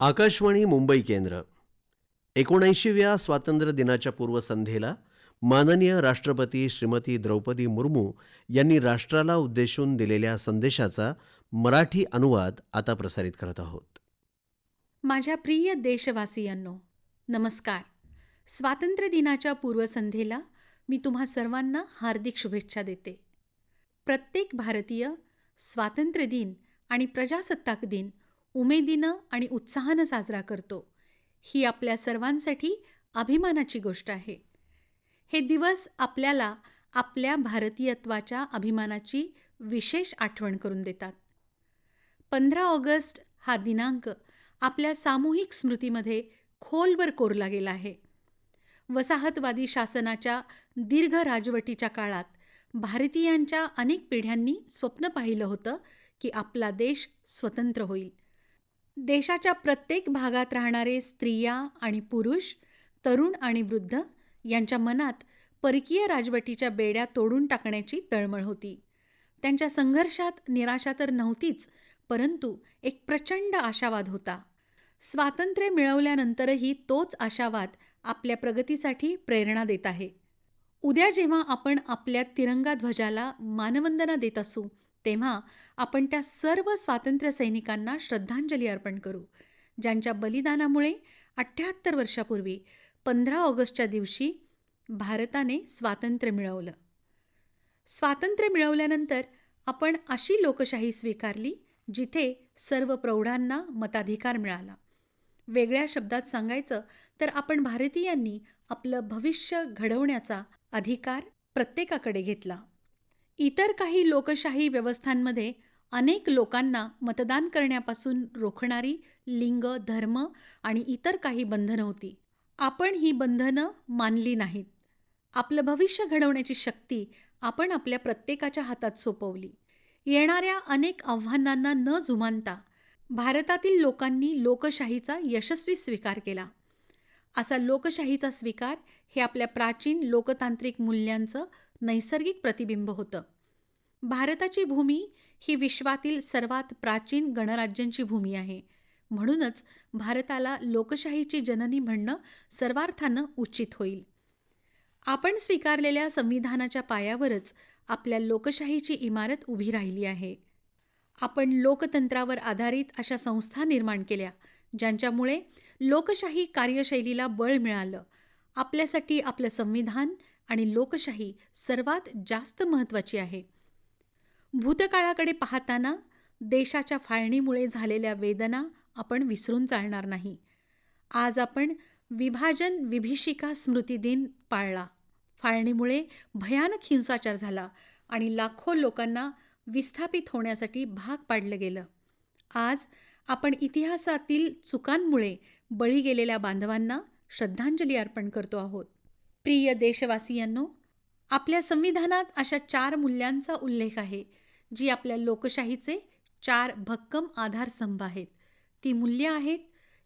आकाशवाणी मुंबई केंद्र. एकोणऐंशीव्या स्वातंत्र्य दिनाच्या पूर्वसंध्येला माननीय राष्ट्रपती श्रीमती द्रौपदी मुर्मू यांनी राष्ट्राला उद्देशून दिलेल्या संदेशाचा मराठी अनुवाद आता प्रसारित करत आहोत. माझ्या प्रिय देशवासियांनो नमस्कार. स्वातंत्र्य दिनाच्या पूर्वसंध्येला मी तुम्हा सर्वांना हार्दिक शुभेच्छा देते. प्रत्येक भारतीय स्वातंत्र्य दिन आणि प्रजासत्ताक दिन उमेदीनं आणि उत्साहानं साजरा करतो. ही आपल्या सर्वांसाठी अभिमानाची गोष्ट आहे. हे दिवस आपल्याला आपल्या भारतीयत्वाच्या अभिमानाची विशेष आठवण करून देतात. पंधरा ऑगस्ट हा दिनांक आपल्या सामूहिक स्मृतीमध्ये खोलवर कोरला गेला आहे. वसाहतवादी शासनाच्या दीर्घ राजवटीच्या काळात भारतीयांच्या अनेक पिढ्यांनी स्वप्न पाहिलं होतं की आपला देश स्वतंत्र होईल. देशाच्या प्रत्येक भागात राहणारे स्त्रिया आणि पुरुष तरुण आणि वृद्ध यांच्या मनात परकीय राजवटीच्या बेड्या तोडून टाकण्याची तळमळ होती. त्यांच्या संघर्षात निराशा तर नव्हतीच परंतु एक प्रचंड आशावाद होता. स्वातंत्र्य मिळवल्यानंतरही तोच आशावाद आपल्या प्रगतीसाठी प्रेरणा देत आहे. उद्या जेव्हा आपण आपल्या तिरंगा ध्वजाला मानवंदना देत असू तेव्हा आपण त्या सर्व स्वातंत्र्य सैनिकांना श्रद्धांजली अर्पण करू ज्यांच्या बलिदानामुळे अठ्ठ्याहत्तर वर्षापूर्वी पंधरा ऑगस्टच्या दिवशी भारताने स्वातंत्र्य मिळवलं. स्वातंत्र्य मिळवल्यानंतर आपण अशी लोकशाही स्वीकारली जिथे सर्व प्रौढांना मताधिकार मिळाला. वेगळ्या शब्दात सांगायचं तर आपण भारतीयांनी आपलं भविष्य घडवण्याचा अधिकार प्रत्येकाकडे घेतला. इतर काही लोकशाही व्यवस्थांमध्ये अनेक लोकांना मतदान करण्यापासून रोखणारी लिंग धर्म आणि इतर काही बंधनं होती. आपण ही बंधनं मानली नाहीत. आपलं भविष्य घडवण्याची शक्ती आपण आपल्या प्रत्येकाच्या हातात सोपवली. येणाऱ्या अनेक आव्हानांना न जुमानता भारतातील लोकांनी लोकशाहीचा यशस्वी स्वीकार केला. असा लोकशाहीचा स्वीकार हे आपल्या प्राचीन लोकतांत्रिक मूल्यांचं नैसर्गिक प्रतिबिंब होतं. भारताची भूमी ही विश्वातील सर्वात प्राचीन गणराज्यांची भूमी आहे. म्हणूनच भारताला लोकशाहीची जननी म्हणणं सर्वार्थानं उचित होईल. आपण स्वीकारलेल्या संविधानाच्या पायावरच आपल्या लोकशाहीची इमारत उभी राहिली आहे. आपण लोकतंत्रावर आधारित अशा संस्था निर्माण केल्या ज्यांच्यामुळे लोकशाही कार्यशैलीला बळ मिळालं. आपल्यासाठी आपलं संविधान आणि लोकशाही सर्वात जास्त महत्त्वाची आहे. भूतकाळाकडे पाहताना देशाच्या फाळणीमुळे झालेल्या वेदना आपण विसरून चालणार नाही. आज आपण विभाजन विभीषिका स्मृती दिन पाळला. फाळणीमुळे भयानक हिंसाचार झाला आणि लाखो लोकांना विस्थापित होण्यासाठी भाग पाडलं गेलं. आज आपण इतिहासातील चुकांमुळे बळी गेलेल्या बांधवांना श्रद्धांजली अर्पण करतो आहोत. प्रिय देशवासियांनो आपल्या संविधानात अशा चार मूल्यांचा उल्लेख आहे जी आपल्या लोकशाहीचे चार भक्कम आधारस्तंभ आहेत. ती मूल्य आहेत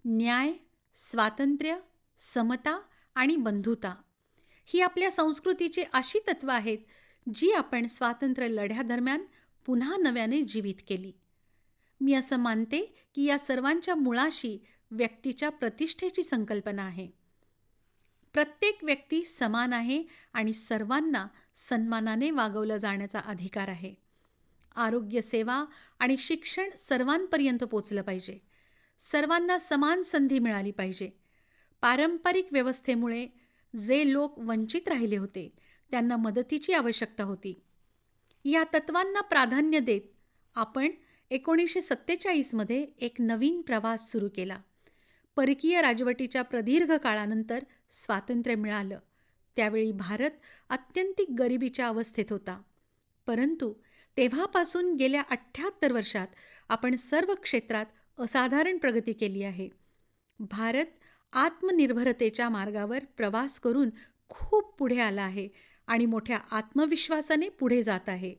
न्याय स्वातंत्र्य समता आणि बंधुता. ही आपल्या संस्कृतीची अशी तत्त्वं आहेत जी आपण स्वातंत्र्य लढ्यादरम्यान पुन्हा नव्याने जीवित केली. मी असं मानते की या सर्वांच्या मुळाशी व्यक्तीच्या प्रतिष्ठेची संकल्पना आहे. प्रत्येक व्यक्ती समान आहे आणि सर्वांना सन्मानाने वागवलं जाण्याचा अधिकार आहे. आरोग्य सेवा आणि शिक्षण सर्वांपर्यंत पोचलं पाहिजे. सर्वांना समान संधी मिळाली पाहिजे. पारंपरिक व्यवस्थेमुळे जे लोक वंचित राहिले होते त्यांना मदतीची आवश्यकता होती. या तत्वांना प्राधान्य देत आपण एकोणीसशे सत्तेचाळीसमध्ये एक नवीन प्रवास सुरू केला. परकीय राजवटीच्या प्रदीर्घ काळानंतर स्वातंत्र्य मिळालं. त्यावेळी भारत अत्यंतिक गरिबीच्या अवस्थेत होता. परंतु तेव्हापासून गेल्या अठ्ठ्याहत्तर वर्षात आपण सर्व क्षेत्रात असाधारण प्रगती केली आहे. भारत आत्मनिर्भरतेच्या मार्गावर प्रवास करून खूप पुढे आला आहे आणि मोठ्या आत्मविश्वासाने पुढे जात आहे.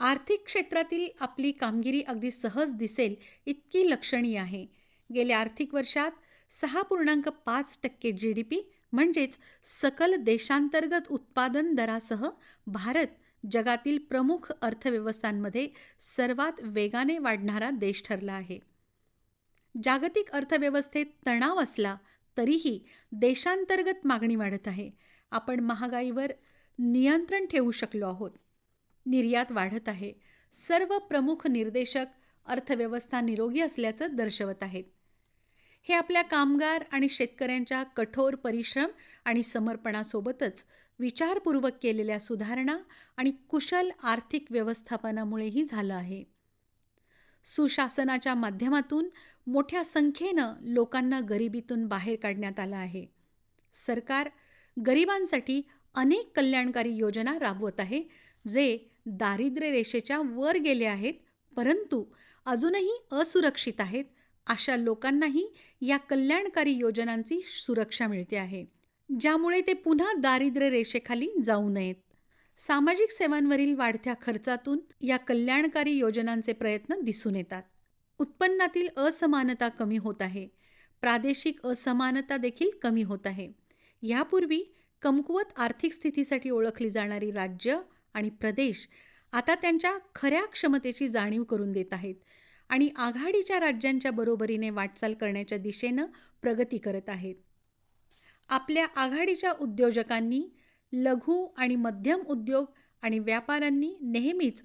आर्थिक क्षेत्रातील आपली कामगिरी अगदी सहज दिसेल इतकी लक्षणीय आहे. गेल्या आर्थिक वर्षात सहा पूर्णांक पाच टक्के जी डी पी म्हणजेच सकल देशांतर्गत उत्पादन दरासह भारत जगातील प्रमुख अर्थव्यवस्थांमध्ये सर्वात वेगाने वाढणारा देश ठरला आहे. जागतिक अर्थव्यवस्थेत तणाव असला तरीही देशांतर्गत मागणी वाढत आहे. आपण महागाईवर नियंत्रण ठेवू शकलो आहोत. निर्यात वाढत आहे. सर्व प्रमुख निर्देशक अर्थव्यवस्था निरोगी असल्याचं दर्शवत आहेत. हे आपल्या कामगार आणि शेतकऱ्यांच्या कठोर परिश्रम आणि समर्पणासोबतच विचारपूर्वक केलेल्या सुधारणा आणि कुशल आर्थिक व्यवस्थापनामुळेही झालं आहे. सुशासनाच्या माध्यमातून मोठ्या संख्येनं लोकांना गरिबीतून बाहेर काढण्यात आलं आहे. सरकार गरिबांसाठी अनेक कल्याणकारी योजना राबवत आहे जे दारिद्र्य रेषेच्या वर गेले आहेत परंतु अजूनही असुरक्षित आहेत अशा लोकांनाही या कल्याणकारी योजनांची सुरक्षा मिळते आहे ज्यामुळे ते पुन्हा दारिद्र्य रेषेखाली जाऊ नयेत. सामाजिक सेवांवरील वाढत्या खर्चातून या कल्याणकारी योजनांचे प्रयत्न दिसून येतात. उत्पन्नातील असमानता कमी होत आहे प्रादेशिक असमानता देखील कमी होत आहे. यापूर्वी कमकुवत आर्थिक स्थितीसाठी ओळखली जाणारी राज्य आणि प्रदेश आता त्यांच्या खऱ्या क्षमतेची जाणीव करून देत आहेत. आणि आघाडीच्या राज्यांच्या बरोबरीने वाटचाल करण्याच्या दिशेनं प्रगती करत आहेत. आपल्या आघाडीच्या उद्योजकांनी लघु आणि मध्यम उद्योग आणि व्यापाऱ्यांनी नेहमीच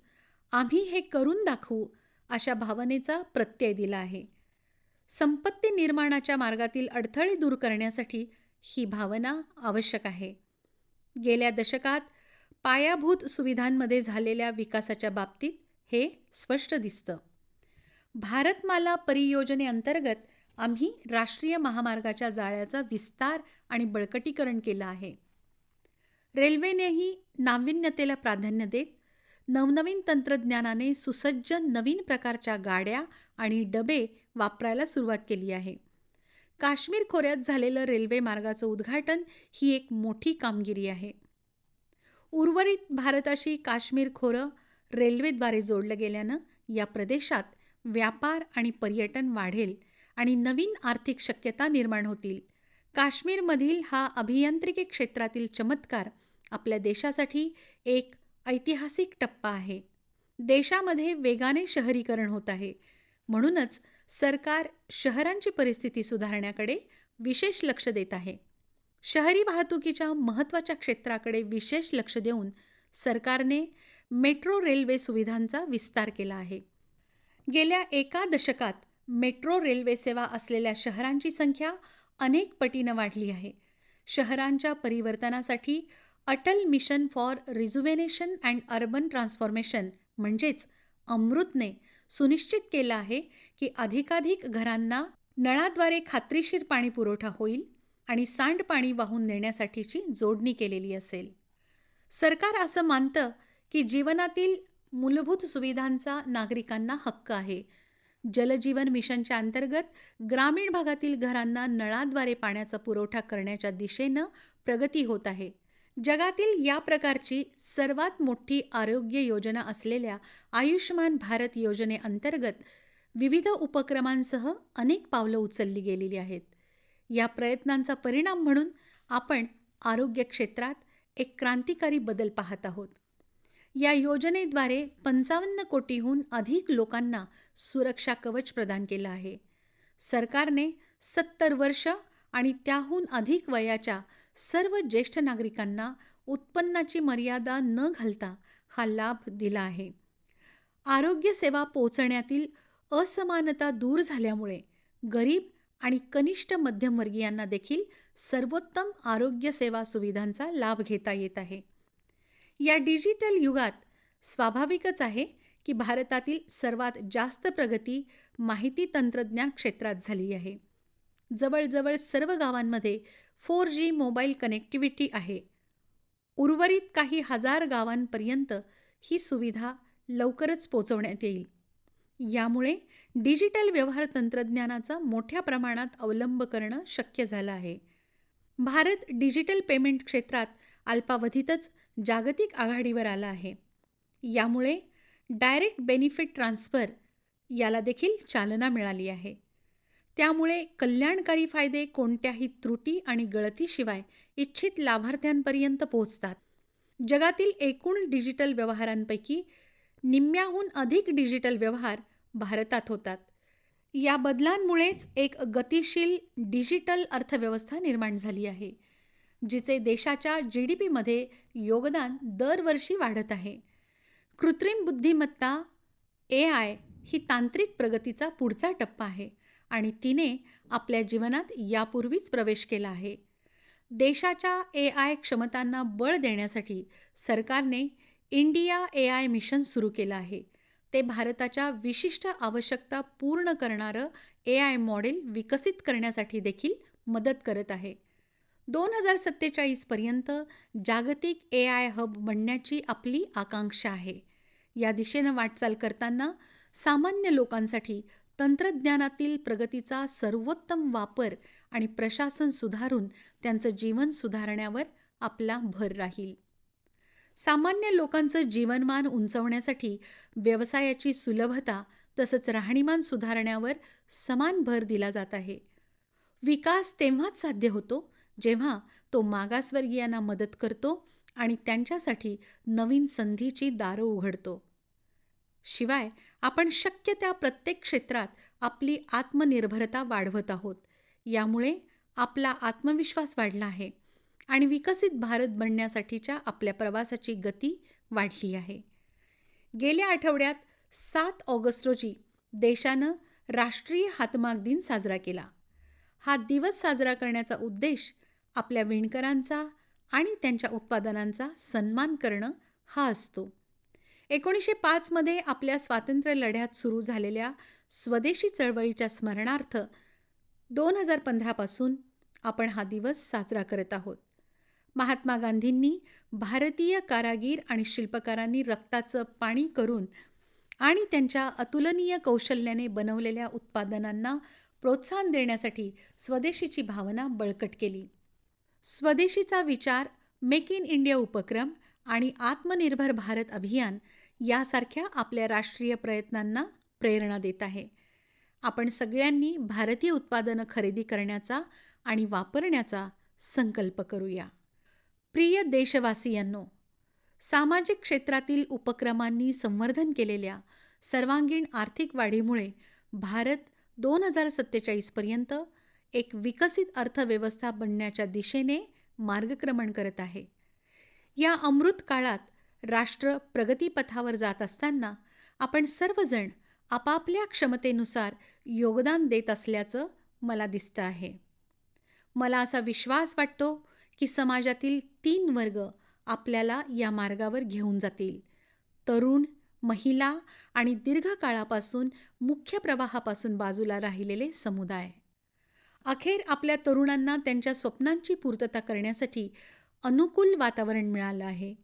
आम्ही हे करून दाखवू अशा भावनेचा प्रत्यय दिला आहे. संपत्ती निर्माणाच्या मार्गातील अडथळे दूर करण्यासाठी ही भावना आवश्यक आहे. गेल्या दशकात पायाभूत सुविधांमध्ये झालेल्या विकासाच्या बाबतीत हे स्पष्ट दिसतं. भारतमाला परियोजनेअंतर्गत आम्ही राष्ट्रीय महामार्गाच्या जाळ्याचा विस्तार आणि बळकटीकरण केलं आहे. रेल्वेनेही नाविन्यतेला प्राधान्य देत नवनवीन तंत्रज्ञानाने सुसज्ज नवीन प्रकारच्या गाड्या आणि डबे वापरायला सुरुवात केली आहे. काश्मीर खोऱ्यात झालेलं रेल्वे मार्गाचं उद्घाटन ही एक मोठी कामगिरी आहे. उर्वरित भारताशी काश्मीर खोरं रेल्वेद्वारे जोडलं गेल्यानं या प्रदेशात व्यापार आणि पर्यटन वाढेल आणि नवीन आर्थिक शक्यता निर्माण होतील. काश्मीरमधील हा अभियांत्रिकी क्षेत्रातील चमत्कार आपल्या देशासाठी एक ऐतिहासिक टप्पा आहे. देशामध्ये वेगाने शहरीकरण होत आहे. म्हणूनच सरकार शहरांची परिस्थिती सुधारण्याकडे विशेष लक्ष देत आहे. शहरी वाहतुकीच्या महत्त्वाच्या क्षेत्राकडे विशेष लक्ष देऊन सरकारने मेट्रो रेल्वे सुविधांचा विस्तार केला आहे. गेल्या एका दशकात मेट्रो रेल्वे सेवा असलेल्या शहरांची संख्या अनेक पटीनं वाढली आहे. शहरांच्या परिवर्तनासाठी Atal mission for rejuvenation and urban transformation म्हणजेच अमृतने सुनिश्चित केलं आहे की अधिकाधिक घरांना नळाद्वारे खात्रीशीर पाणी पुरवठा होईल आणि सांडपाणी वाहून नेण्यासाठीची जोडणी केलेली असेल. सरकार असं मानतं की जीवनातील मूलभूत सुविधांचा नागरिकांना हक्क आहे. जलजीवन मिशनच्या अंतर्गत ग्रामीण भागातील घरांना नळाद्वारे पाण्याचा पुरवठा करण्याच्या दिशेनं प्रगती होत आहे. जगातील या प्रकारची सर्वात मोठी आरोग्य योजना असलेल्या आयुष्यमान भारत योजनेअंतर्गत विविध उपक्रमांसह अनेक पावलं उचलली गेलेली आहेत. या प्रयत्नांचा परिणाम म्हणून आपण आरोग्य क्षेत्रात एक क्रांतिकारी बदल पाहत आहोत. या योजनेद्वारे पंचावन्न कोटीहून अधिक लोकांना सुरक्षा कवच प्रदान केलं आहे. सरकारने सत्तर वर्ष आणि त्याहून अधिक वयाच्या सर्व ज्येष्ठ नागरिकांना उत्पन्नाची मर्यादा न घालता हा लाभ दिला आहे. आरोग्य सेवा पोहोचण्यातील असमानता दूर झाल्यामुळे गरीब आणि कनिष्ठ मध्यमवर्गीयांना देखील सर्वोत्तम आरोग्य सेवा सुविधांचा लाभ घेता येत आहे. या डिजिटल युगात स्वाभाविकच आहे की भारतातील सर्वात जास्त प्रगती माहिती तंत्रज्ञान क्षेत्रात झाली आहे. जवळजवळ सर्व गावांमध्ये फोर जी मोबाईल कनेक्टिव्हिटी आहे. उर्वरित काही हजार गावांपर्यंत ही सुविधा लवकरच पोचवण्यात येईल. यामुळे डिजिटल व्यवहार तंत्रज्ञानाचा मोठ्या प्रमाणात अवलंब करणं शक्य झालं आहे. भारत डिजिटल पेमेंट क्षेत्रात अल्पावधीतच जागतिक आघाडीवर आला आहे. यामुळे डायरेक्ट बेनिफिट ट्रान्स्फर याला देखील चालना मिळाली आहे. त्यामुळे कल्याणकारी फायदे कोणत्याही त्रुटी आणि गळतीशिवाय इच्छित लाभार्थ्यांपर्यंत पोहोचतात. जगातील एकूण डिजिटल व्यवहारांपैकी निम्म्याहून अधिक डिजिटल व्यवहार भारतात होतात. या बदलांमुळेच एक गतिशील डिजिटल अर्थव्यवस्था निर्माण झाली आहे. जिचे देशाच्या जी डी पीमध्ये योगदान दरवर्षी वाढत आहे. कृत्रिम बुद्धिमत्ता ए आय ही तांत्रिक प्रगतीचा पुढचा टप्पा आहे आणि तिने आपल्या जीवनात यापूर्वीच प्रवेश केला आहे. देशाच्या ए आय क्षमतांना बळ देण्यासाठी सरकारने इंडिया ए आय मिशन सुरू केलं आहे. ते भारताच्या विशिष्ट आवश्यकता पूर्ण करणारं ए आय मॉडेल विकसित करण्यासाठी देखील मदत करत आहे. दोन हजार सत्तेचाळीसपर्यंत जागतिक ए आय हब बनण्याची आपली आकांक्षा आहे. या दिशेनं वाटचाल करताना सामान्य लोकांसाठी तंत्रज्ञानातील प्रगतीचा सर्वोत्तम वापर आणि प्रशासन सुधारून त्यांचं जीवन सुधारण्यावर आपला भर राहील. सामान्य लोकांचं जीवनमान उंचवण्यासाठी व्यवसायाची सुलभता तसंच राहणीमान सुधारण्यावर समान भर दिला जात आहे. विकास तेव्हाच साध्य होतो जेव्हा तो मागासवर्गीयांना मदत करतो आणि त्यांच्यासाठी नवीन संधीची दारं उघडतो. शिवाय आपण शक्य त्या प्रत्येक क्षेत्रात आपली आत्मनिर्भरता वाढवत आहोत. यामुळे आपला आत्मविश्वास वाढला आहे आणि विकसित भारत बनण्यासाठीच्या आपल्या प्रवासाची गती वाढली आहे. गेल्या आठवड्यात सात ऑगस्ट रोजी देशानं राष्ट्रीय हातमाग दिन साजरा केला. हा दिवस साजरा करण्याचा उद्देश आपल्या विणकरांचा आणि त्यांच्या उत्पादनांचा सन्मान करणं हा असतो. एकोणीसशे पाचमध्ये आपल्या स्वातंत्र्य लढ्यात सुरू झालेल्या स्वदेशी चळवळीच्या स्मरणार्थ दोन हजार पंधरापासून आपण हा दिवस साजरा करत आहोत. महात्मा गांधींनी भारतीय कारागीर आणि शिल्पकारांनी रक्ताचं पाणी करून आणि त्यांच्या अतुलनीय कौशल्याने बनवलेल्या उत्पादनांना प्रोत्साहन देण्यासाठी स्वदेशीची भावना बळकट केली. स्वदेशीचा विचार मेक इन इंडिया उपक्रम आणि आत्मनिर्भर भारत अभियान यासारख्या आपल्या राष्ट्रीय प्रयत्नांना प्रेरणा देत आहे. आपण सगळ्यांनी भारतीय उत्पादनं खरेदी करण्याचा आणि वापरण्याचा संकल्प करूया. प्रिय देशवासियांनो सामाजिक क्षेत्रातील उपक्रमांनी संवर्धन केलेल्या सर्वांगीण आर्थिक वाढीमुळे भारत दोन हजार सत्तेचाळीसपर्यंत एक विकसित अर्थव्यवस्था बनण्याच्या दिशेने मार्गक्रमण करत आहे. या अमृत काळात राष्ट्र प्रगतीपथावर जात असताना आपण सर्वजण आपापल्या क्षमतेनुसार योगदान देत असल्याचं मला दिसतं आहे. मला असा विश्वास वाटतो की समाजातील तीन वर्ग आपल्याला या मार्गावर घेऊन जातील. तरुण महिला आणि दीर्घकाळापासून मुख्य प्रवाहापासून बाजूला राहिलेले समुदाय. अखेर आपल्या तरुणांना त्यांच्या स्वप्नांची पूर्तता करण्यासाठी अनुकूल वातावरण मिळालं आहे.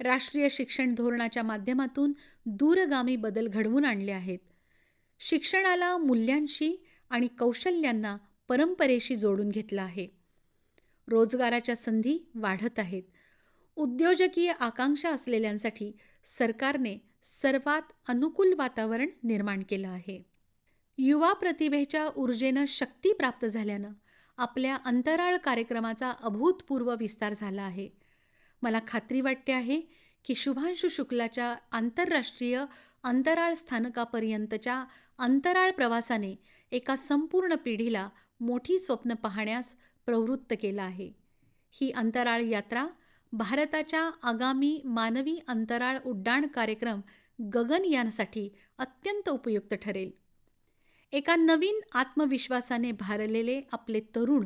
राष्ट्रीय शिक्षण धोरणाच्या माध्यमातून दूरगामी बदल घडवून आणले आहेत. शिक्षणाला मूल्यांशी आणि कौशल्यांना परंपरेशी जोडून घेतलं आहे. रोजगाराच्या संधी वाढत आहेत. उद्योजकीय आकांक्षा असलेल्यांसाठी सरकारने सर्वात अनुकूल वातावरण निर्माण केलं आहे. युवा प्रतिभेच्या ऊर्जेनं शक्ती प्राप्त झाल्यानं आपल्या अंतराळ कार्यक्रमाचा अभूतपूर्व विस्तार झाला आहे. मला खात्री वाटते आहे की शुभांशु शुक्लाच्या आंतरराष्ट्रीय अंतराळ स्थानकापर्यंतच्या अंतराळ प्रवासाने एका संपूर्ण पिढीला मोठी स्वप्न पाहण्यास प्रवृत्त केलं आहे. ही अंतराळ यात्रा भारताच्या आगामी मानवी अंतराळ उड्डाण कार्यक्रम गगनयानसाठी अत्यंत उपयुक्त ठरेल. एका नवीन आत्मविश्वासाने भारलेले आपले तरुण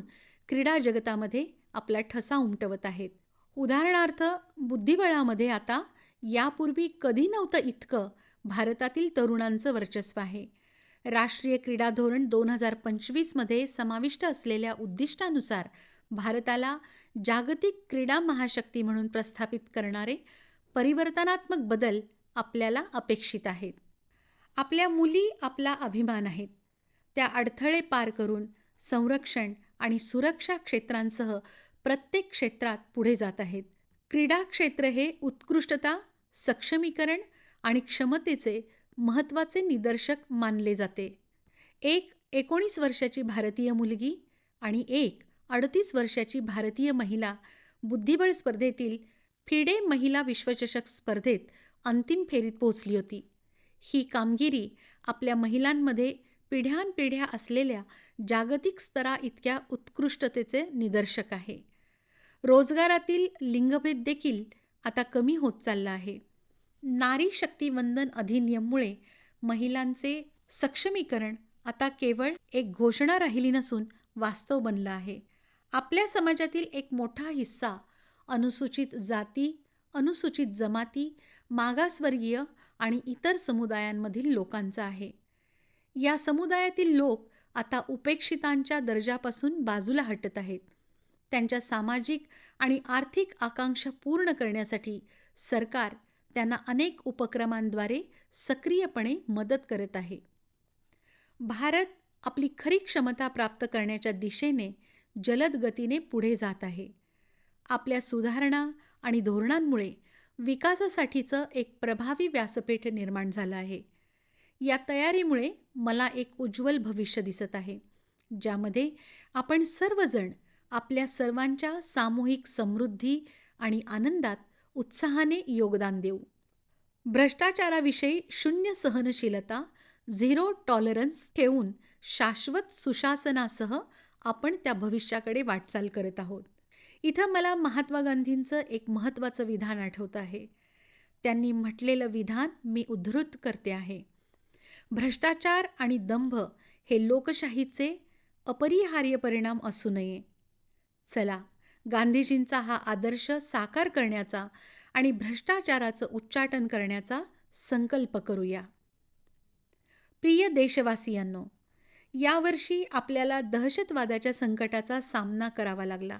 क्रीडा जगतामध्ये आपला ठसा उमटवत आहेत. उदाहरणार्थ बुद्धिबळामध्ये आता यापूर्वी कधी नव्हतं इतकं भारतातील तरुणांचं वर्चस्व आहे. राष्ट्रीय क्रीडा धोरण दोन हजार पंचवीसमध्ये समाविष्ट असलेल्या उद्दिष्टानुसार भारताला जागतिक क्रीडा महाशक्ती म्हणून प्रस्थापित करणारे परिवर्तनात्मक बदल आपल्याला अपेक्षित आहेत. आपल्या मुली आपला अभिमान आहेत. त्या अडथळे पार करून संरक्षण आणि सुरक्षा क्षेत्रांसह प्रत्येक क्षेत्रात पुढे जात आहेत. क्रीडा क्षेत्र हे उत्कृष्टता सक्षमीकरण आणि क्षमतेचे महत्त्वाचे निदर्शक मानले जाते. एक एकोणीस वर्षाची भारतीय मुलगी आणि एक अडतीस वर्षाची भारतीय महिला बुद्धिबळ स्पर्धेतील फिडे महिला विश्वचषक स्पर्धेत अंतिम फेरीत पोहोचली होती. ही कामगिरी आपल्या महिलांमध्ये पिढ्यानपिढ्या असलेल्या जागतिक स्तरा इतक्या उत्कृष्टतेचे निदर्शक आहे. रोजगारातील लिंगभेद देखील आता कमी होत चालला आहे. नारी शक्ती वंदन अधिनियममुळे महिलांचे सक्षमीकरण आता केवळ एक घोषणा राहिली नसून वास्तव बनलं आहे. आपल्या समाजातील एक मोठा हिस्सा अनुसूचित जाती अनुसूचित जमाती मागासवर्गीय आणि इतर समुदायांमधील लोकांचा आहे. या समुदायातील लोक आता उपेक्षितांच्या दर्जापासून बाजूला हटत आहेत. त्यांच्या सामाजिक आणि आर्थिक आकांक्षा पूर्ण करण्यासाठी सरकार त्यांना अनेक उपक्रमांद्वारे सक्रियपणे मदत करत आहे. भारत आपली खरी क्षमता प्राप्त करण्याच्या दिशेने जलद गतीने पुढे जात आहे. आपल्या सुधारणा आणि धोरणांमुळे विकासासाठीचं एक प्रभावी व्यासपीठ निर्माण झालं आहे. या तयारीमुळे मला एक उज्ज्वल भविष्य दिसत आहे ज्यामध्ये आपण सर्वजण आपल्या सर्वांच्या सामूहिक समृद्धी आणि आनंदात उत्साहाने योगदान देऊ. भ्रष्टाचाराविषयी शून्य सहनशीलता झिरो टॉलरन्स ठेवून शाश्वत सुशासनासह आपण त्या भविष्याकडे वाटचाल करत आहोत. इथं मला महात्मा गांधींचं एक महत्त्वाचं विधान आठवतं आहे. त्यांनी म्हटलेलं विधान मी उद्धृत करते आहे. भ्रष्टाचार आणि दंभ हे लोकशाहीचे अपरिहार्य परिणाम असू नये. चला गांधीजींचा हा आदर्श साकार करण्याचा आणि भ्रष्टाचाराचं उच्चाटन करण्याचा संकल्प करूया. प्रिय देशवासियांनो यावर्षी आपल्याला दहशतवादाच्या संकटाचा सामना करावा लागला.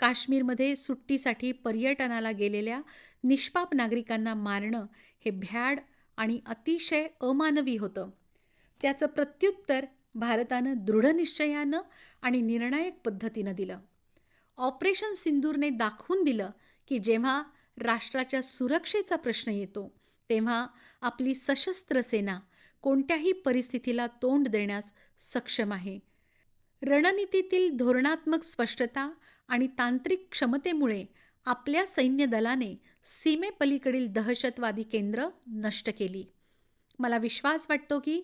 काश्मीरमध्ये सुट्टीसाठी पर्यटनाला गेलेल्या निष्पाप नागरिकांना मारणं हे भ्याड आणि अतिशय अमानवी होतं. त्याचं प्रत्युत्तर भारतानं दृढनिश्चयानं आणि निर्णायक पद्धतीनं दिलं. ऑपरेशन सिंदूरने दाखवून दिलं की जेव्हा राष्ट्राच्या सुरक्षेचा प्रश्न येतो तेव्हा आपली सशस्त्र सेना कोणत्याही परिस्थितीला तोंड देण्यास सक्षम आहे. रणनीतीतील धोरणात्मक स्पष्टता आणि तांत्रिक क्षमतेमुळे आपल्या सैन्यदलाने सीमेपलीकडील दहशतवादी केंद्र नष्ट केली. मला विश्वास वाटतो की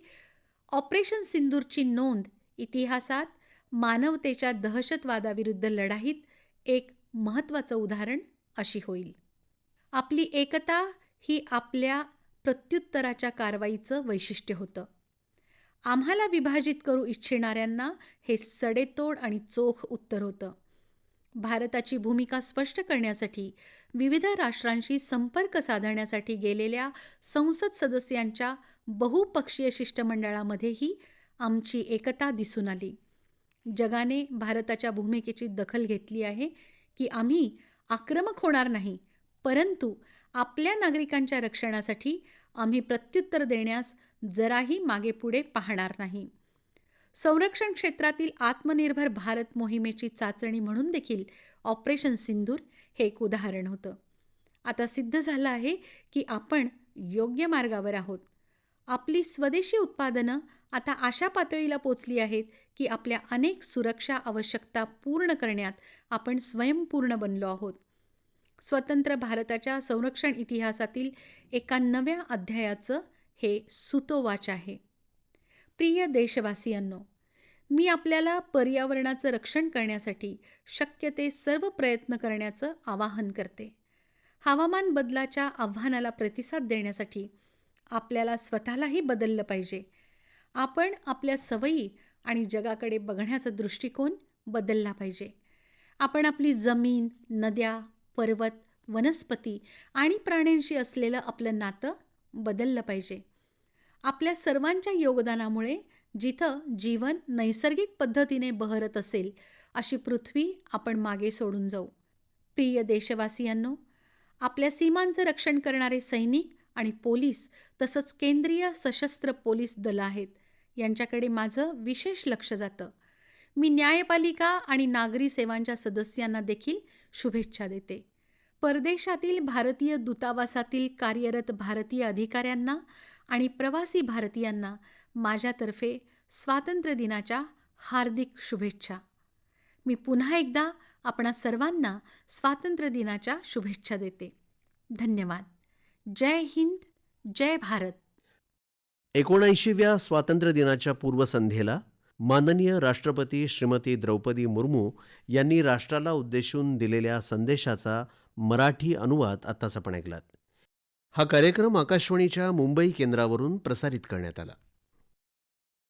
ऑपरेशन सिंदूरची नोंद इतिहासात मानवतेच्या दहशतवादाविरुद्ध लढाईत एक महत्त्वाचं उदाहरण अशी होईल. आपली एकता ही आपल्या प्रत्युत्तराच्या कारवाईचं वैशिष्ट्य होतं. आम्हाला विभाजित करू इच्छिणाऱ्यांना हे सडेतोड आणि चोख उत्तर होतं. भारताची भूमिका स्पष्ट करण्यासाठी विविध राष्ट्रांशी संपर्क साधण्यासाठी गेलेल्या संसद सदस्यांच्या बहुपक्षीय शिष्टमंडळामध्येही आमची एकता दिसून आली. जगाने भारताच्या भूमिकेची दखल घेतली आहे की आम्ही आक्रमक होणार नाही परंतु आपल्या नागरिकांच्या रक्षणासाठी आम्ही प्रत्युत्तर देण्यास जराही मागेपुढे पाहणार नाही. संरक्षण क्षेत्रातील आत्मनिर्भर भारत मोहिमेची चाचणी म्हणून देखील ऑपरेशन सिंदूर हे एक उदाहरण होतं. आता सिद्ध झालं आहे की आपण योग्य मार्गावर आहोत. आपली स्वदेशी उत्पादनं आता अशा पातळीला पोचली आहेत की आपल्या अनेक सुरक्षा आवश्यकता पूर्ण करण्यात आपण स्वयंपूर्ण बनलो आहोत. स्वतंत्र भारताच्या संरक्षण इतिहासातील एका नव्या अध्यायाचं हे सुतोवाच आहे. प्रिय देशवासियांनो मी आपल्याला पर्यावरणाचं रक्षण करण्यासाठी शक्य ते सर्व प्रयत्न करण्याचं आवाहन करते. हवामान बदलाच्या आव्हानाला प्रतिसाद देण्यासाठी आपल्याला स्वतःलाही बदललं पाहिजे. आपण आपल्या सवयी आणि जगाकडे बघण्याचा दृष्टिकोन बदलला पाहिजे. आपण आपली जमीन नद्या पर्वत वनस्पती आणि प्राण्यांशी असलेलं आपलं नातं बदललं पाहिजे. आपल्या सर्वांच्या योगदानामुळे जिथं जीवन नैसर्गिक पद्धतीने बहरत असेल अशी पृथ्वी आपण मागे सोडून जाऊ. प्रिय देशवासियांनो आपल्या सीमांचं रक्षण करणारे सैनिक आणि पोलीस तसंच केंद्रीय सशस्त्र पोलीस दल आहेत. यांच्याकडे माझं विशेष लक्ष जातं. मी न्यायपालिका आणि नागरी सेवांच्या सदस्यांना देखील शुभेच्छा देते. परदेशातील भारतीय दूतावासातील कार्यरत भारतीय अधिकाऱ्यांना आणि प्रवासी भारतीयांना माझ्यातर्फे स्वातंत्र्य दिनाच्या हार्दिक शुभेच्छा. मी पुन्हा एकदा आपणा सर्वांना स्वातंत्र्य दिनाच्या शुभेच्छा देते. धन्यवाद. जय हिंद जय भारत. एकोणऐंशीव्या स्वातंत्र्य दिनाच्या पूर्वसंध्येला माननीय राष्ट्रपती श्रीमती द्रौपदी मुर्मू यांनी राष्ट्राला उद्देशून दिलेल्या संदेशाचा मराठी अनुवाद आत्ताच आपण ऐकलात. हा कार्यक्रम आकाशवाणीच्या मुंबई केंद्रावरून प्रसारित करण्यात आला.